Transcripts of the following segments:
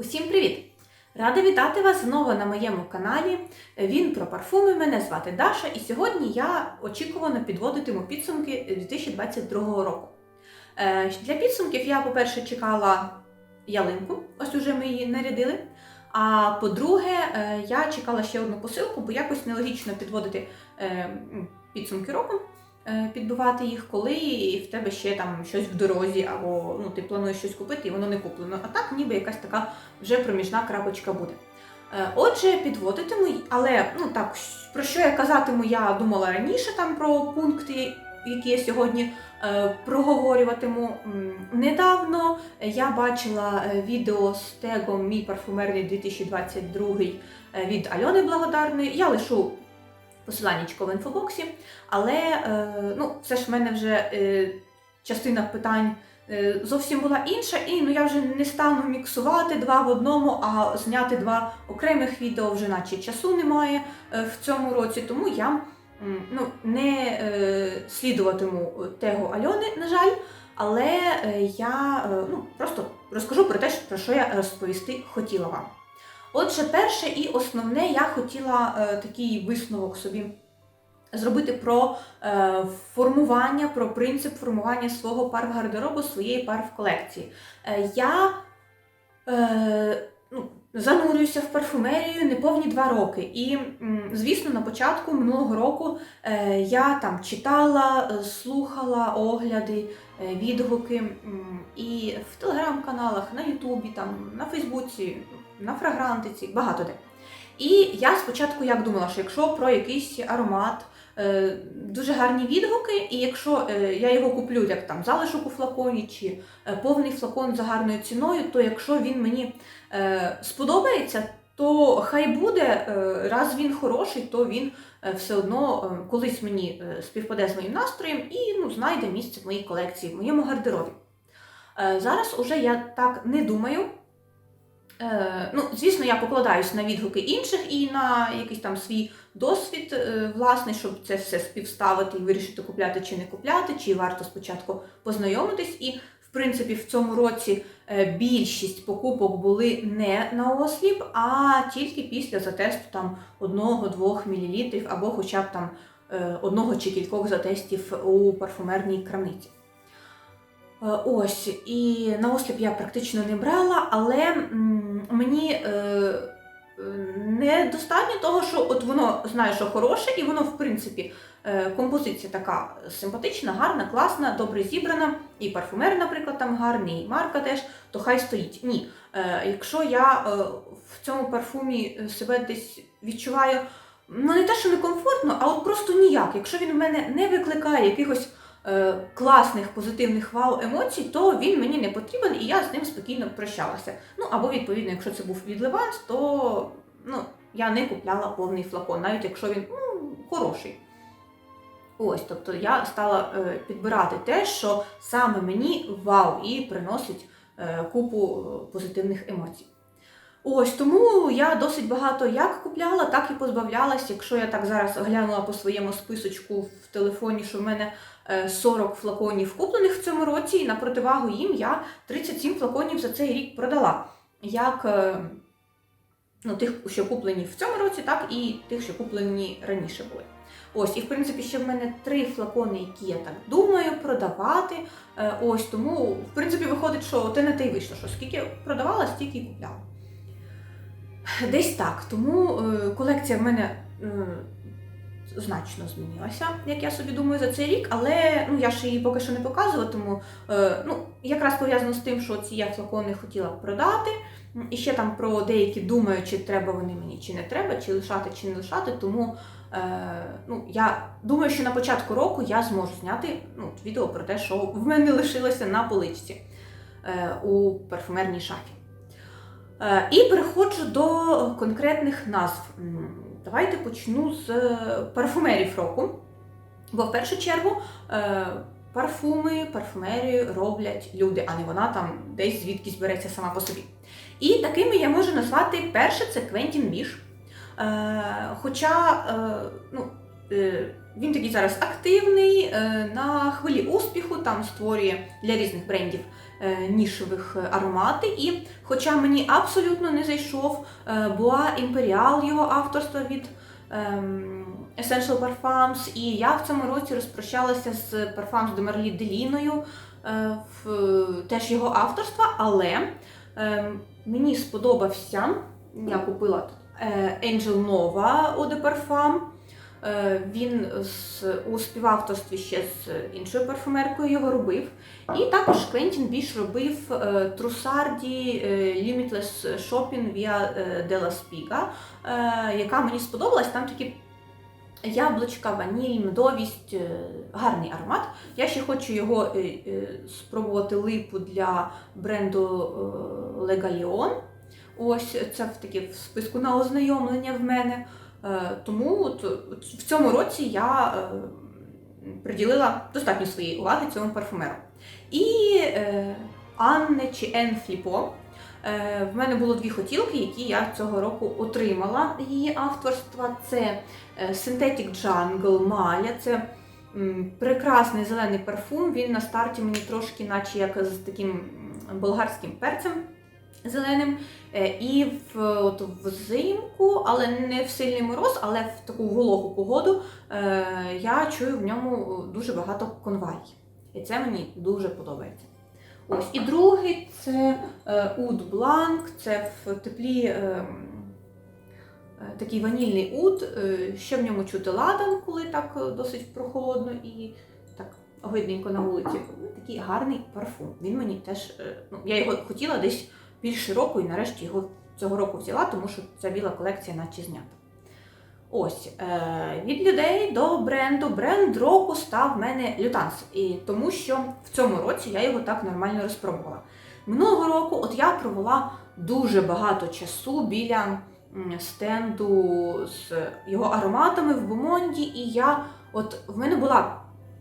Усім привіт! Рада вітати вас знову на моєму каналі. Він про парфуми. Мене звати Даша, і сьогодні я очікувано підводитиму підсумки 2022 року. Е, Для підсумків я, по-перше, чекала ялинку, ось уже ми її нарядили. А по-друге, е, я чекала ще одну посилку, бо якось нелогічно підводити е, підсумки року, підбивати їх, коли в тебе ще там щось в дорозі, або ну, ти плануєш щось купити, і воно не куплено. А так ніби якась така вже проміжна крапочка буде. Е, Отже, підводитиму, але ну так, про що я казатиму, я думала раніше там про пункти, які я сьогодні е, проговорюватиму. Недавно я бачила е, відео з тегом Мій парфумерний 2022 е, від Альони Благодарної. Я лишу посиланнячко в інфобоксі, але е, ну, все ж в мене вже е, частина питань е, зовсім була інша, і ну, я вже не стану міксувати два в одному, а зняти два окремих відео вже наче часу немає в цьому році, тому я ну, не слідуватиму тегу Альони, на жаль, але я ну, просто розкажу про те, про що я розповісти хотіла вам. Отже, перше і основне, я хотіла е, такий висновок собі зробити про е, формування, про принцип формування свого парф-гардеробу, своєї парф-колекції. Е, я е, ну, занурююся в парфумерію неповні два роки. І, звісно, на початку минулого року я там читала, слухала огляди, відгуки і в телеграм-каналах, на Ютубі, там, на Фейсбуці, на фрагрантиці, багато де. І я спочатку як думала, що якщо про якийсь аромат е, дуже гарні відгуки, і якщо е, я його куплю як там залишок у флаконі чи е, повний флакон за гарною ціною, то якщо він мені сподобається, то хай буде, раз він хороший, то він все одно колись мені співпаде з моїм настроєм і ну, знайде місце в моїй колекції, в моєму гардеробі. Зараз уже я так не думаю. Е, Ну, звісно, я покладаюсь на відгуки інших і на якийсь там свій досвід е, власний, щоб це все співставити і вирішити, купляти чи не купляти, чи варто спочатку познайомитись. І, в принципі, в цьому році е, більшість покупок були не на осліп, а тільки після затесту там 1-2 мл або хоча б там одного чи кількох затестів у парфумерній крамниці. Е, Ось, і на осліп я практично не брала, але мені е, недостатньо того, що от воно знає, що хороше, і воно, в принципі, е, композиція така симпатична, гарна, класна, добре зібрана, і парфумер, наприклад, там гарний, і марка теж, то хай стоїть. Ні. Якщо я в цьому парфумі себе десь відчуваю, ну не те, що некомфортно, а от просто ніяк. Якщо він в мене не викликає якихось класних позитивних вау емоцій, то він мені не потрібен і я з ним спокійно прощалася. Ну або відповідно, якщо це був від Леванс, то ну, я не купляла повний флакон, навіть якщо він ну, хороший. Ось, тобто я стала е, підбирати те, що саме мені вау і приносить е, купу е, позитивних емоцій. Ось тому я досить багато як купляла, так і позбавлялась. Якщо я так зараз глянула по своєму списочку в телефоні, що в мене е, 40 флаконів куплених в цьому році, і на противагу їм я 37 флаконів за цей рік продала. Як е, ну, тих, що куплені в цьому році, так і тих, що куплені раніше були. Ось, і в принципі, ще в мене три флакони, які я так думаю продавати. Е, Ось тому, в принципі, виходить, що те на те й вийшло, що скільки продавала, стільки і купляла. Десь так. Тому е, колекція в мене е, значно змінилася, як я собі думаю, за цей рік, але ну, я ж її поки що не показуватиму. Е, ну, якраз пов'язано з тим, що ці я флакони хотіла продати. І ще там про деякі думаю, чи треба вони мені, чи не треба, чи лишати, чи не лишати. Тому е, ну, я думаю, що на початку року я зможу зняти ну, відео про те, що в мене лишилося на поличці е, у парфумерній шафі. Е, І переходжу до конкретних назв. Давайте почну з е, парфумерів року. Бо в першу чергу е, парфуми, парфумерію роблять люди, а не вона там десь звідкись береться сама по собі. І такими я можу назвати перше це Квентін Біш. Е, Хоча ну, він такий зараз активний, на хвилі успіху, там створює для різних брендів е, нішових аромати. І хоча мені абсолютно не зайшов е, Боа Імперіал його авторства від ем, Essential Parfums, і я в цьому році розпрощалася з Parfums de Marly Деліною, е, в теж його авторства, але ем, мені сподобався, я купила е, Angel Nova Eau de Parfum. Е, Він у співавторстві ще з іншою парфумеркою його робив. І також Квентін Біш робив е, Трусарді е, Limitless Shopping via Della Spiga, яка мені сподобалась. Там такі яблучка, ваніль, медовість, гарний аромат. Я ще хочу його спробувати липу для бренду Legalion. Ось це в таки в списку на ознайомлення в мене. Е, Тому от, в цьому році я е, приділила достатньо своєї уваги цьому парфумеру. І е, Анне чи Ен Фліпо. В мене було дві хотілки, які я цього року отримала. Її авторства це Synthetic Jungle Маля. Це прекрасний зелений парфум. Він на старті мені трошки, наче як з таким болгарським перцем зеленим. Е, І в, от, взимку, але не в сильний мороз, але в таку вологу погоду е, я чую в ньому дуже багато конвалій. І це мені дуже подобається. Ось. І другий це е, Уд Бланк, це в теплі такий ванільний уд. Ще в ньому чути ладан, коли так досить прохолодно і так огидненько на вулиці. Такий гарний парфум. Він мені теж, ну, я його хотіла десь більше року і нарешті його цього року взяла, тому що ця біла колекція наче знята. Ось е, від людей до бренду. Бренд року став в мене Лютанс. І тому що в цьому році я його так нормально розпробувала. Минулого року от я провела дуже багато часу біля стенду з його ароматами в Бомонді, і я от в мене була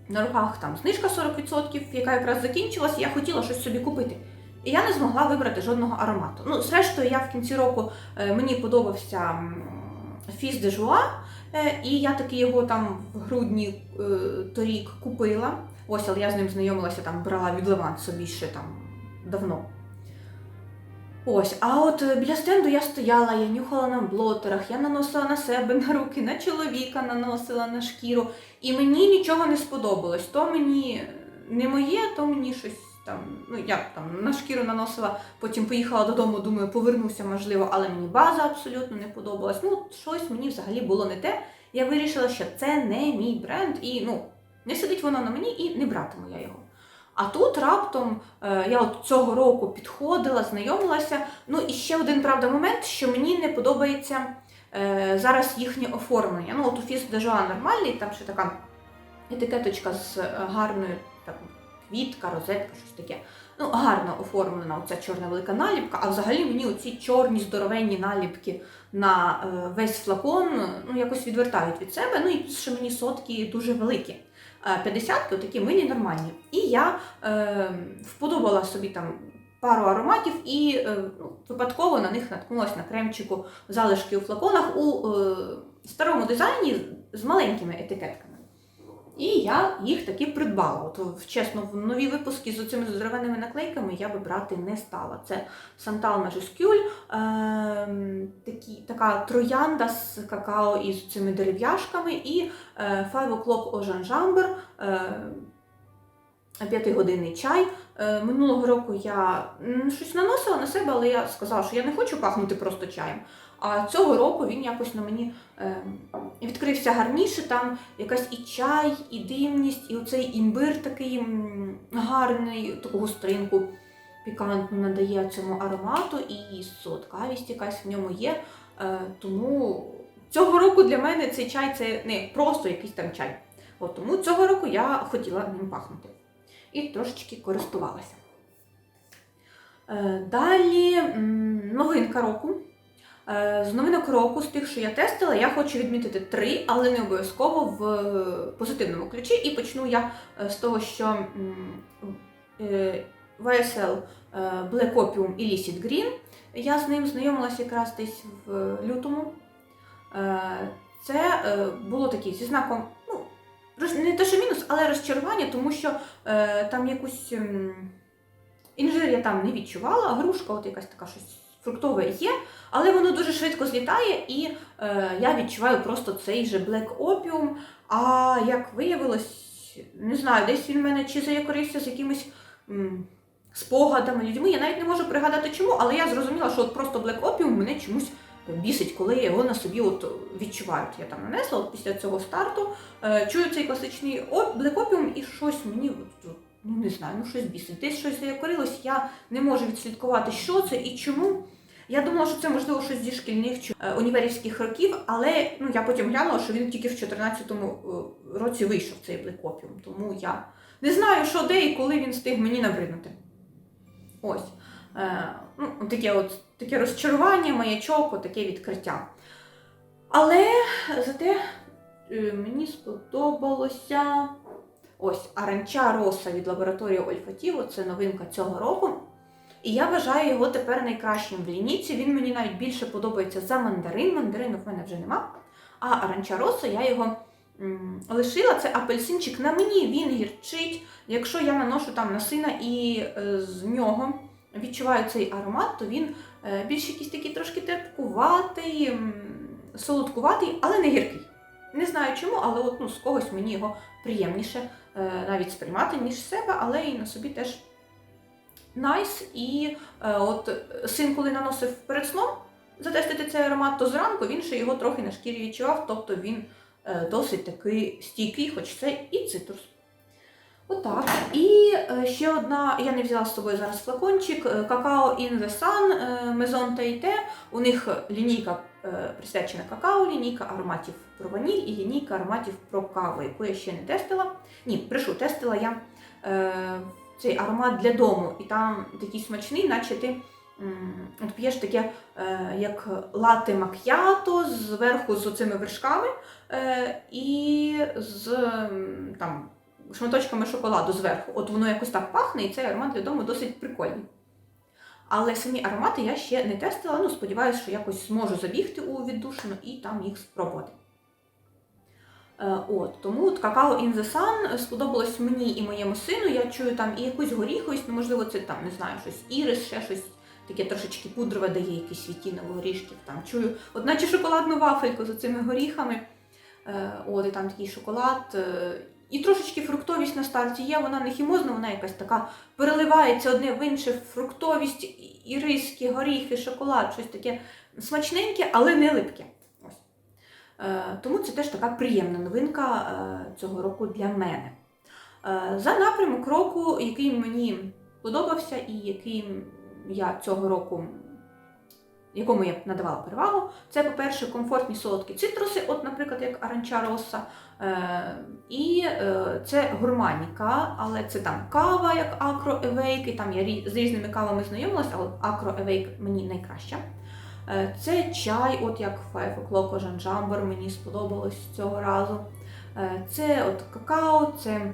на руках там знижка 40%, яка якраз закінчилась, і я хотіла щось собі купити. І я не змогла вибрати жодного аромату. Ну, зрештою, я в кінці року е, мені подобався м, Фіс де Жуа, і я таки його там в грудні е, торік купила. Ось, але я з ним знайомилася, там брала від Левант собі ще там давно. Ось, а от е, біля стенду я стояла, я нюхала на блотерах, я наносила на себе на руки, на чоловіка наносила на шкіру. І мені нічого не сподобалось. То мені не моє, то мені щось там, ну я там на шкіру наносила, потім поїхала додому, думаю, повернуся, можливо, але мені база абсолютно не подобалась. Ну, щось мені взагалі було не те. Я вирішила, що це не мій бренд, і ну, не сидить воно на мені і не братиму я його. А тут раптом е, я от цього року підходила, знайомилася. Ну і ще один правда момент, що мені не подобається е, зараз їхнє оформлення. Ну, от у Фіс де Жоа нормальний, там ще така етикеточка з е, гарною квітка, розетка, щось таке. Ну, гарно оформлена оця чорна велика наліпка, а взагалі мені оці чорні здоровенні наліпки на е, весь флакон ну, якось відвертають від себе. Ну і ще мені сотки дуже великі. Е, 50-ки такі милі нормальні. І я е, вподобала собі там пару ароматів і е, ну, випадково на них наткнулася на кремчику залишки у флаконах у е, старому дизайні з маленькими етикетками. І я їх таки придбала. От, чесно, в нові випуски з цими здоровенними наклейками я би брати не стала. Це Santal Majuscule, е, такі, така троянда з какао із цими дерев'яшками і е, Five O'Clock au Gingembre, е, п'ятигодинний чай. Е, минулого року я щось наносила на себе, але я сказала, що я не хочу пахнути просто чаєм. А цього року він якось на мені е, відкрився гарніше. Там якась і чай, і димність, і оцей імбир такий гарний, таку гостринку пікантну надає цьому аромату, і солодкавість якась в ньому є. Е, тому цього року для мене цей чай це не просто якийсь там чай. От, тому цього року я хотіла ним пахнути. І трошечки користувалася. Е, Далі новинка року. Е, З новинок року, з тих, що я тестила, я хочу відмітити три, але не обов'язково в е, позитивному ключі. І почну я е, з того, що YSL Black Opium Illicit Green. Я з ним знайомилася якраз десь в лютому. Це було таке зі знаком, ну, не те, що мінус, але розчарування, тому що там якусь. Інжир там не відчувала, грушка, от якась така щось фруктове є, але воно дуже швидко злітає, і е, я відчуваю просто цей же Black Opium. А як виявилось, не знаю, десь він в мене чи заякорився з якимись м, спогадами, людьми. Я навіть не можу пригадати чому, але я зрозуміла, що от просто Black Opium мене чомусь бісить, коли я його на собі от відчуваю. Я там нанесла от після цього старту, е, чую цей класичний Black Opium і щось мені. От, Ну, не знаю, ну щось бісить. Десь щось заякорилось, я не можу відслідкувати, що це і чому. Я думала, що це можливо щось зі шкільних чи е, універських років, але ну, я потім глянула, що він тільки в 2014 році вийшов цей Opium, тому я не знаю, що де і коли він встиг мені набриднути. Ось. Е, ну, таке, от, таке розчарування, маячок, таке відкриття. Але зате е, мені сподобалося ось Аранча Роса від лабораторії Ольфатіво. Це новинка цього року. І я вважаю його тепер найкращим в лінійці. Він мені навіть більше подобається за мандарин. Мандарину в мене вже нема. А Аранча Роса я його м, лишила. Це апельсинчик. На мені він гірчить. Якщо я наношу там на сина і е, з нього відчуваю цей аромат, то він е, більш якийсь такий трошки терпкуватий, м, солодкуватий, але не гіркий. Не знаю чому, але от, ну, з когось мені його приємніше е, навіть сприймати, ніж себе, але і на собі теж найс. І е, от син, коли наносив перед сном затестити цей аромат, то зранку він ще його трохи на шкірі відчував, тобто він е, досить такий стійкий, хоч це і цитрус. Отак. І е, ще одна, я не взяла з собою зараз флакончик, е, какао in the Sun, е, Maison Taité. У них лінійка е, присвячена какао, лінійка ароматів про ваніль і лінійка ароматів про каву, яку я ще не тестила. Ні, брешу, тестила я е, цей аромат для дому, і там такий смачний, наче ти от п'єш таке, е, як лате мак'ято зверху з оцими вершками е, і з там шматочками шоколаду зверху. От воно якось так пахне, і цей аромат для дому досить прикольний. Але самі аромати я ще не тестила, ну сподіваюся, що якось зможу забігти у віддушину і там їх спробувати. Е, От, тому от какао in the Sun сподобалось мені і моєму сину. Я чую там і якусь горіховість, ну, можливо, це там, не знаю, щось ірис, ще щось таке трошечки пудрове дає, якісь відтінок горішків. Там чую, от шоколадну вафельку з цими горіхами. Е, От, і там такий шоколад. е, І трошечки фруктовість на старті є, вона не хімозна, вона якась така переливається одне в інше, фруктовість, іриски, горіхи, шоколад, щось таке смачненьке, але не липке. Е, Тому це теж така приємна новинка е, цього року для мене. Е, За напрямок року, який мені подобався і який я цього року, якому я надавала перевагу, це, по-перше, комфортні солодкі цитруси, от, наприклад, як Аранча Росса. Е, І це гурманіка, але це там кава, як Acro Awake, і там я з різними кавами знайомилася, але Acro Awake мені найкраща. Е, Це чай, от як Five O'Clock Жанжамбер, мені сподобалось цього разу. Е, Це от какао, це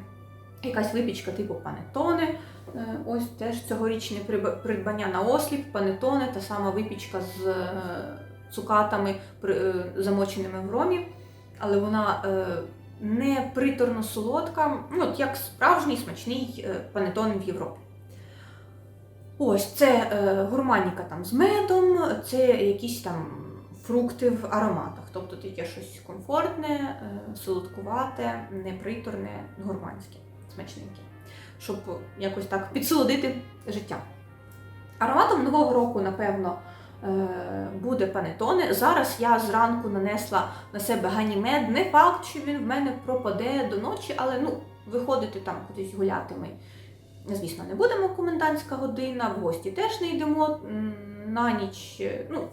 якась випічка типу панетоне. Е, Ось теж цьогорічне придбання на осліп, панетоне, та сама випічка з цукатами, замоченими в ромі, але вона не приторно солодка, ну, як справжній смачний панетон в Європі. Ось це е, гурманіка там з медом, це якісь там фрукти в ароматах. Тобто таке щось комфортне, е, солодкувате, неприторне, гурманське, смачненьке, щоб якось так підсолодити життя. Ароматом нового року, напевно, е, буде панетоне. Зараз я зранку нанесла на себе ганімед. Не факт, що він в мене пропаде до ночі, але ну, виходити там кудись гуляти ми звісно, не будемо комендантська година, в гості теж не йдемо на ніч. е, Ну,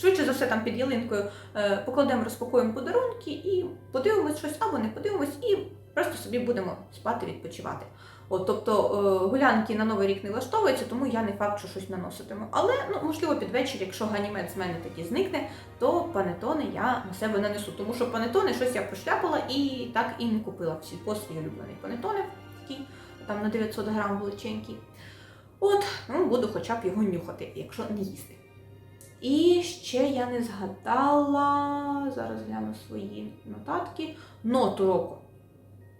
швидше за все, там під ялинкою е, покладемо, розпакуємо подарунки і подивимось щось або не подивимось, і просто собі будемо спати, відпочивати. От, тобто е, гулянки на новий рік не влаштовуються, тому я не факт, що щось наноситиму. Але ну, можливо, під вечір, якщо ганімет з мене таки зникне, то панетони я на себе нанесу. Тому що панетони щось я прошляпала і так і не купила в сільпо свій улюблений панетони, такий там на 900 грам величенький. От, ну, буду хоча б його нюхати, якщо не їсти. І ще я не згадала, зараз гляну свої нотатки, ноту року.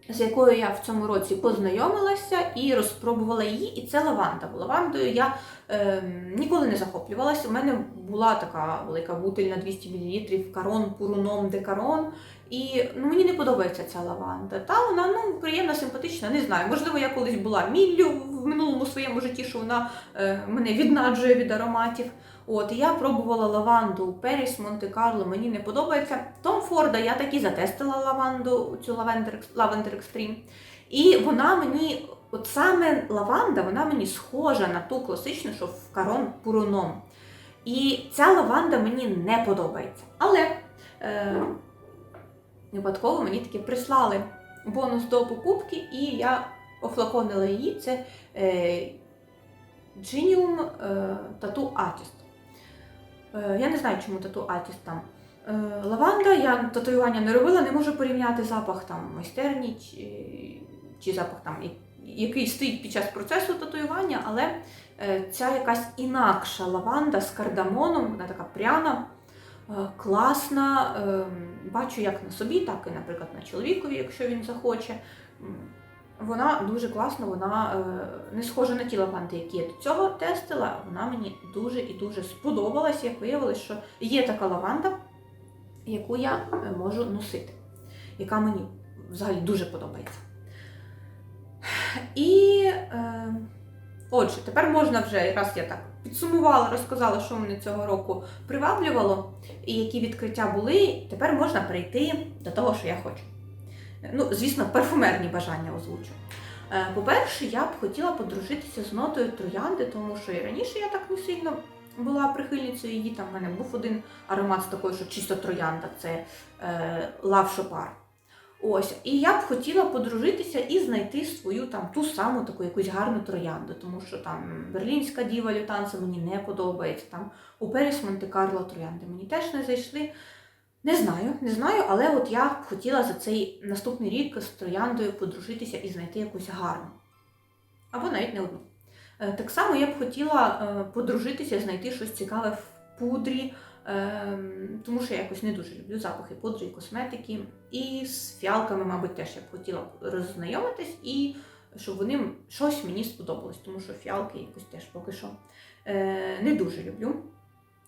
З якою я в цьому році познайомилася і розпробувала її, і це лаванда. Лавандою я е, ніколи не захоплювалася. У мене була така велика бутиль на 200 мл карон пуруном декарон. І ну, мені не подобається ця лаванда. Та вона ну, приємна, симпатична, не знаю. Можливо, я колись була міллю в минулому своєму житті, що вона е, мене віднаджує від ароматів. От, я пробувала лаванду Періс Монте-Карло, мені не подобається. Том Форда я таки затестила лаванду, цю Lavender, Lavender Extreme. І вона мені, от саме лаванда, вона мені схожа на ту класичну, що в Карон Пуруном. І ця лаванда мені не подобається. Але е, випадково мені таки прислали бонус до покупки, і я офлаконила її. Це е, Genium е, Tattoo Artist. Е, Я не знаю, чому тату Artist там. Е, Лаванда, я татуювання не робила, не можу порівняти запах там майстерні чи, чи запах там, який стоїть під час процесу татуювання, але е, ця якась інакша лаванда з кардамоном, вона така пряна, класна. е, Бачу як на собі, так і, наприклад, на чоловікові, якщо він захоче. Вона дуже класна, вона е, не схожа на ті лаванди, які я до цього тестила. Вона мені дуже і дуже сподобалась. Як виявилось, що є така лаванда, яку я е, можу носити, яка мені взагалі дуже подобається. І е, отже, тепер можна вже, раз я так підсумувала, розказала, що мене цього року приваблювало, і які відкриття були, тепер можна перейти до того, що я хочу. Ну, звісно, парфумерні бажання озвучу. Е, По-перше, я б хотіла подружитися з нотою троянди, тому що і раніше я так не сильно була прихильницею її. Там в мене був один аромат з такою, що чисто троянда, це е, Chopard. Ось, і я б хотіла подружитися і знайти свою там ту саму таку якусь гарну троянду, тому що там берлінська діва лютанса мені не подобається. Там у Періс Монте-Карло троянди мені теж не зайшли. Не знаю, не знаю, але от я б хотіла за цей наступний рік з трояндою подружитися і знайти якусь гарну. Або навіть не одну. Е, Так само я б хотіла е, подружитися, знайти щось цікаве в пудрі, е, тому що я якось не дуже люблю запахи пудри і косметики. І з фіалками, мабуть, теж я б хотіла роззнайомитись і щоб вони щось мені сподобалось, тому що фіалки якось теж поки що е, не дуже люблю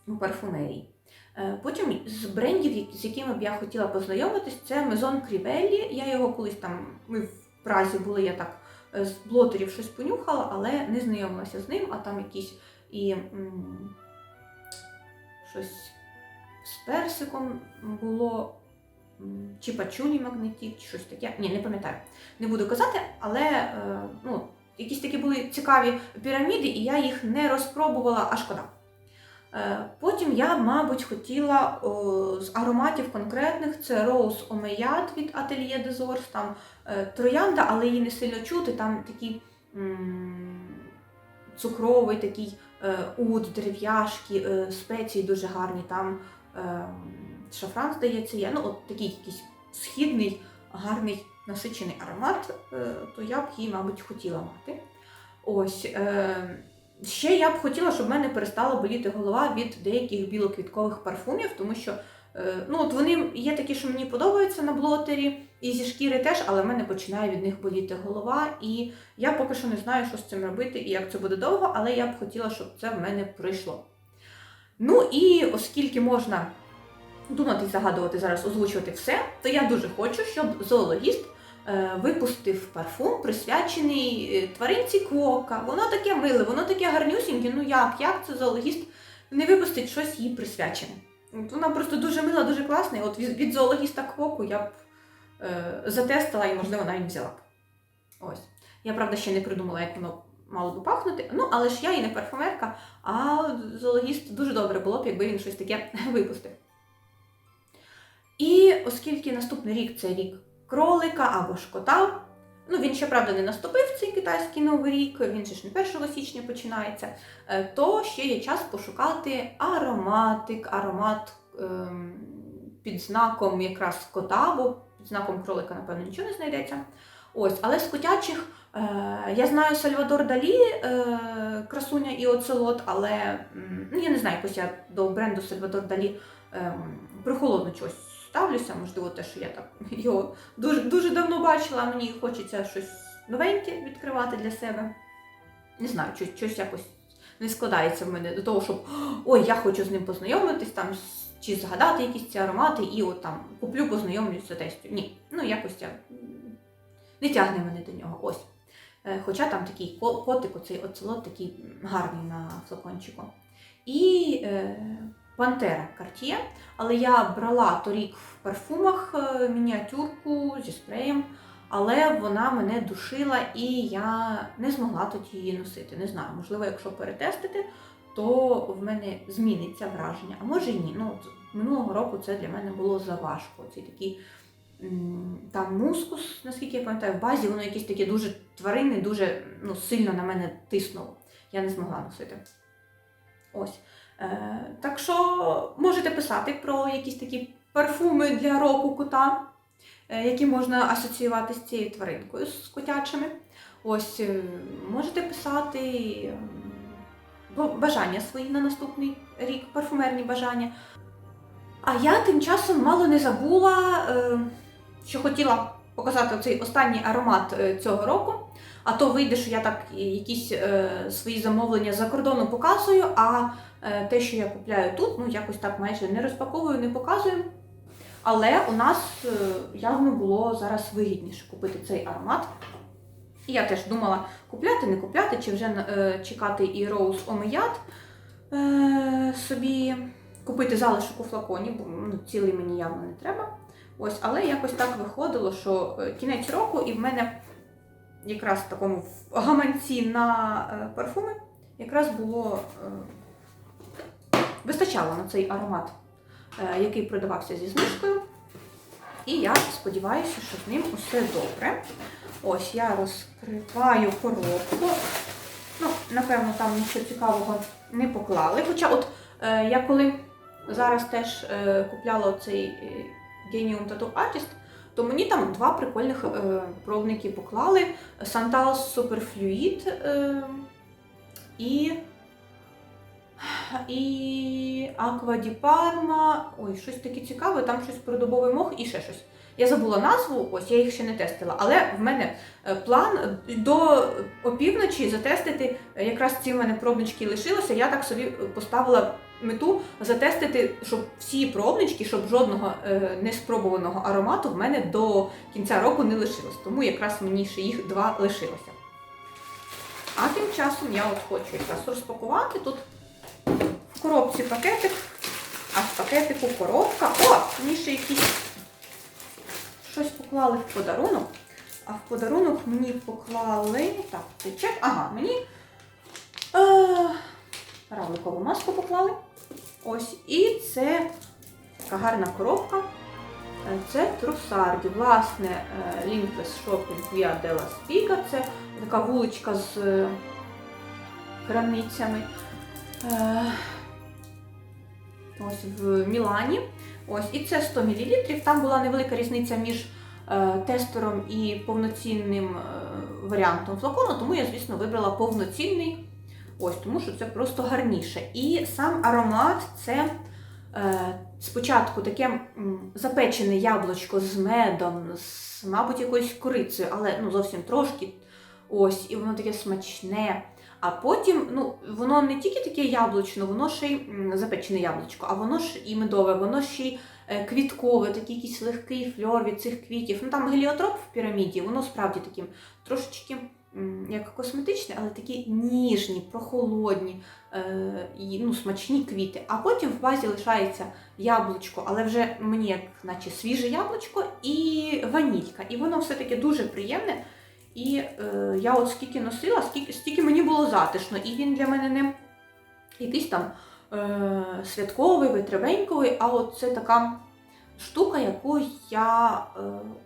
у парфумерії. Е, Потім з брендів, з якими б я хотіла познайомитись, це Maison Crivelli. Я його колись там, ми в Празі були, я так е, з блотерів щось понюхала, але не знайомилася з ним, а там якісь і м, щось з персиком було. Чи пачуні магнетів, чи щось таке. Ні, не пам'ятаю. Не буду казати, але е, ну, якісь такі були цікаві піраміди, і я їх не розпробувала, а шкода. Е, Потім я, мабуть, хотіла з ароматів конкретних це Rose Omeyat від Atelier des там е, троянда, але її не сильно чути, там такий цукровий такий е, уд, дерев'яшки, спеції дуже гарні, там шафран, здається, є. Ну, от такий якийсь східний, гарний насичений аромат, то я б її, мабуть, хотіла мати. Ось. Ще я б хотіла, щоб в мене перестала боліти голова від деяких білоквіткових парфумів, тому що е, ну, от вони є такі, що мені подобаються на блотері, і зі шкіри теж, але в мене починає від них боліти голова. І я поки що не знаю, що з цим робити і як це буде довго, але я б хотіла, щоб це в мене пройшло. Ну і оскільки можна думати і загадувати зараз, озвучувати все, то я дуже хочу, щоб зоологіст випустив парфум, присвячений е, тваринці квока. Воно таке миле, воно таке гарнюсіньке. Ну як? Як це зоологіст не випустить щось їй присвячене? От Вона просто дуже мила, дуже класна. І от від, зоологіста квоку я б е, затестила і, можливо, навіть взяла б. Ось. Я, правда, ще не придумала, як воно мало би пахнути. Ну, але ж я і не парфумерка, а зоологіст дуже добре було б, якби він щось таке випустив. І оскільки наступний рік це рік кролика або ж кота, ну він ще правда не наступив цей китайський новий рік, він же ж не 1 січня починається, е, то ще є час пошукати ароматик, аромат ем, під знаком якраз кота, бо під знаком кролика, напевно, нічого не знайдеться. Ось, але з котячих е, я знаю Сальвадор Далі, е, красуня і оцелот, але ну, я не знаю, якось я до бренду Сальвадор Далі ем, прихолодно чогось ставлюся. Можливо, те, що я так його дуже, дуже давно бачила, мені хочеться щось новеньке відкривати для себе. Не знаю, щось, щось якось не складається в мене до того, щоб ой, я хочу з ним познайомитись, там, чи згадати якісь ці аромати, і от там куплю, познайомлюся тестю. Ні, ну якось я не тягне мене до нього. Ось. Е, Хоча там такий котик, оцей оцелот такий гарний на флакончику. І е, Пантера Cartier, але я брала торік в парфумах е, мініатюрку зі спреєм, але вона мене душила і я не змогла тоді її носити. Не знаю, можливо, якщо перетестити, то в мене зміниться враження. А може і ні. Ну, минулого року це для мене було заважко. Цей такий там мускус, наскільки я пам'ятаю, в базі воно якесь таке дуже тваринне, дуже ну, сильно на мене тиснуло. Я не змогла носити. Ось. Е, так що можете писати про якісь такі парфуми для року кота, е, які можна асоціювати з цією тваринкою, з котячими. Ось е, можете писати бажання свої на наступний рік, парфумерні бажання. А я тим часом мало не забула, що хотіла показати цей останній аромат цього року. А то вийде, що я так якісь е, свої замовлення за кордону показую, а е, те, що я купляю тут, ну якось так майже не розпаковую, не показую. Але у нас е, явно було зараз вигідніше купити цей аромат. І я теж думала, купляти, не купляти, чи вже е, чекати і Rose Омеят е, собі купити залишок у флаконі, бо ну, цілий мені явно не треба. Ось, але якось так виходило, що е, кінець року, і в мене якраз в такому гаманці на е, парфуми якраз було е, вистачало на цей аромат, е, який продавався зі знижкою. І я сподіваюся, що з ним усе добре. Ось я розкриваю коробку. Ну, напевно, там нічого цікавого не поклали. Хоча, от я коли зараз теж купляла цей Genium Tattoo Artist, то мені там два прикольних е, пробники поклали: Santal Superfluid е, і, і Aqua di. Ой, щось таке цікаве, там щось про дубовий мох і ще щось. Я забула назву, ось я їх ще не тестила, але в мене е, план до опівночі затестити. е, Якраз ці в мене пробнички лишилося. Я так собі поставила мету затестити, щоб всі пробнички, щоб жодного е, неспробуваного аромату в мене до кінця року не лишилось. Тому якраз мені ще їх два лишилося. А тим часом я от хочу якраз розпакувати тут в коробці пакетик, а в пакетику коробка. О, мені ще якісь щось поклали в подарунок. А в подарунок мені поклали. Так, це чек. Ага, мені е, равликову маску поклали. Ось. І це така гарна коробка. Е, Це Трусарді. Власне, е, Limitless Shopping Via della Spiga. Це така вуличка з е, крамницями. Ось в Мілані. Ось, і це 100 мл. Там була невелика різниця між тестером і повноцінним варіантом флакону, тому я, звісно, вибрала повноцінний. Ось, тому що це просто гарніше. І сам аромат це е, спочатку таке запечене яблучко з медом, з, мабуть, якоюсь корицею, але ну, зовсім трошки. Ось, і воно таке смачне. А потім, ну, воно не тільки таке яблучно, воно ще й запечене яблучко, а воно ж і медове, воно ще й е, квіткове, такий якийсь легкий фльор від цих квітів. Ну там геліотроп в піраміді, воно справді таким трошечки як косметичне, але такі ніжні, прохолодні е, і ну, смачні квіти. А потім в базі лишається яблучко, але вже мені як наче свіже яблучко і ванілька. І воно все-таки дуже приємне. І е, я от скільки носила, скільки, стільки мені було затишно. І він для мене не якийсь там е, святковий, витривеньковий, а от це така штука, яку я е,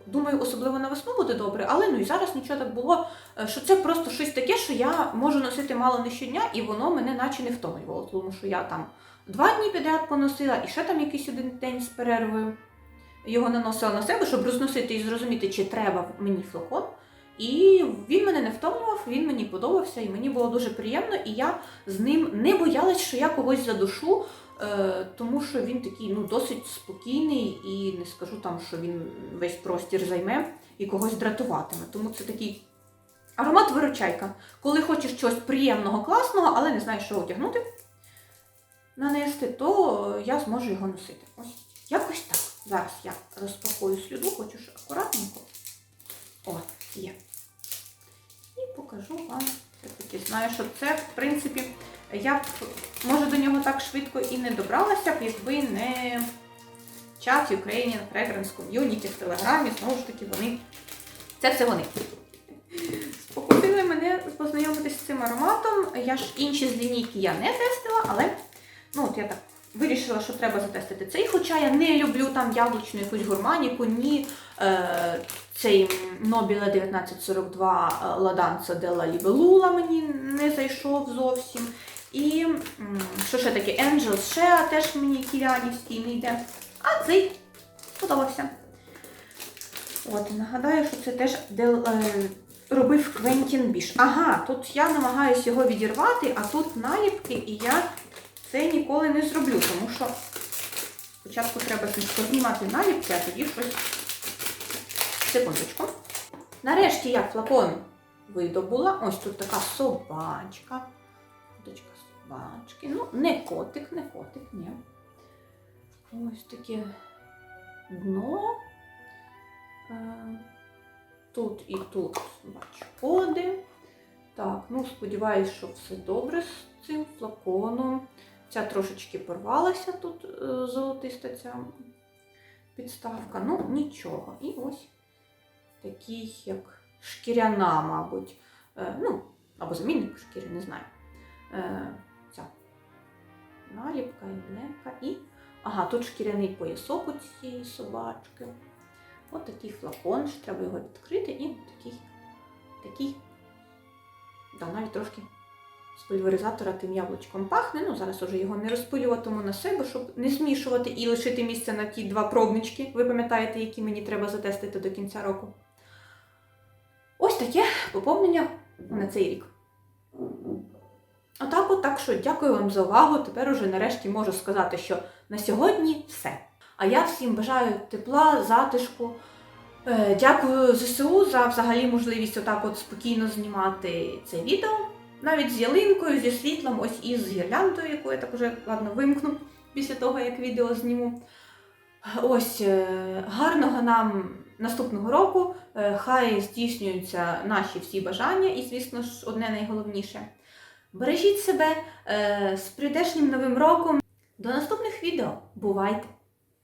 думаю, особливо на весну буде добре, але ну і зараз нічого так було, е, що це просто щось таке, що я можу носити мало не щодня, і воно мене наче не втомлювало, тому що я там два дні підряд поносила, і ще там якийсь один день з перервою його наносила на себе, щоб розносити і зрозуміти, чи треба мені флакон. І він мене не втомлював, він мені подобався, і мені було дуже приємно, і я з ним не боялась, що я когось задушу. Е, тому що він такий ну, досить спокійний і не скажу там, що він весь простір займе і когось дратуватиме. Тому це такий аромат виручайка. Коли хочеш щось приємного, класного, але не знаєш, що одягнути, нанести, то я зможу його носити. Ось якось так. Зараз я розпакую сліду, хочу ж акуратненько. О, є. І покажу вам. Все-таки знаю, що це, в принципі, я б, може, до нього так швидко і не добралася б, якби не чат Ukrainian Fragrance Community в Телеграмі. Знову ж таки, вони. Це все вони. Спокусили мене познайомитися з цим ароматом. Я ж інші з лінійки я не тестила, але ну, от я так вирішила, що треба затестити цей. Хоча я не люблю там яблучну якусь гурманіку, ні е, цей Nobile 1942 Ладанца Della Libellula мені не зайшов зовсім. І що ще таке? Angel Shea теж мені кірянівський не йде. А цей сподобався. От, нагадаю, що це теж Дел, е, робив Квентін Біш. Ага, тут я намагаюся його відірвати, а тут наліпки, і я це ніколи не зроблю, тому що спочатку треба знімати наліпки, а тоді щось. Секундочку. Нарешті я флакон видобула. Ось тут така собачка. Собачки. Ну, не котик, не котик, ні. Ось таке дно. Е, Тут і тут бачу коди. Так, ну сподіваюся, що все добре з цим флаконом. Ця трошечки порвалася тут е, золотиста ця підставка. Ну, нічого. І ось такий, як шкіряна, мабуть. Е, ну, або замінник шкіри, не знаю. Наліпка, емблемка і. Ага, тут шкіряний поясок у цієї собачки. Ось такий флакон, ще треба його відкрити, і такий, такий, да, навіть трошки з пульверизатора тим яблучком пахне. Ну, зараз уже його не розпилюватиму на себе, щоб не змішувати і лишити місце на ті два пробнички. Ви пам'ятаєте, які мені треба затестити до кінця року. Ось таке поповнення на цей рік. Отак, от, так що дякую вам за увагу. Тепер уже нарешті можу сказати, що на сьогодні все. А я всім бажаю тепла, затишку. Е, Дякую ЗСУ за взагалі можливість отак от спокійно знімати це відео. Навіть з ялинкою, зі світлом, ось і з гірляндою, яку я так уже ладно вимкну після того, як відео зніму. Ось е, гарного нам наступного року. Е, Хай здійснюються наші всі бажання, і, звісно ж, одне найголовніше. Бережіть себе е, з прийдешнім новим роком. До наступних відео. Бувайте!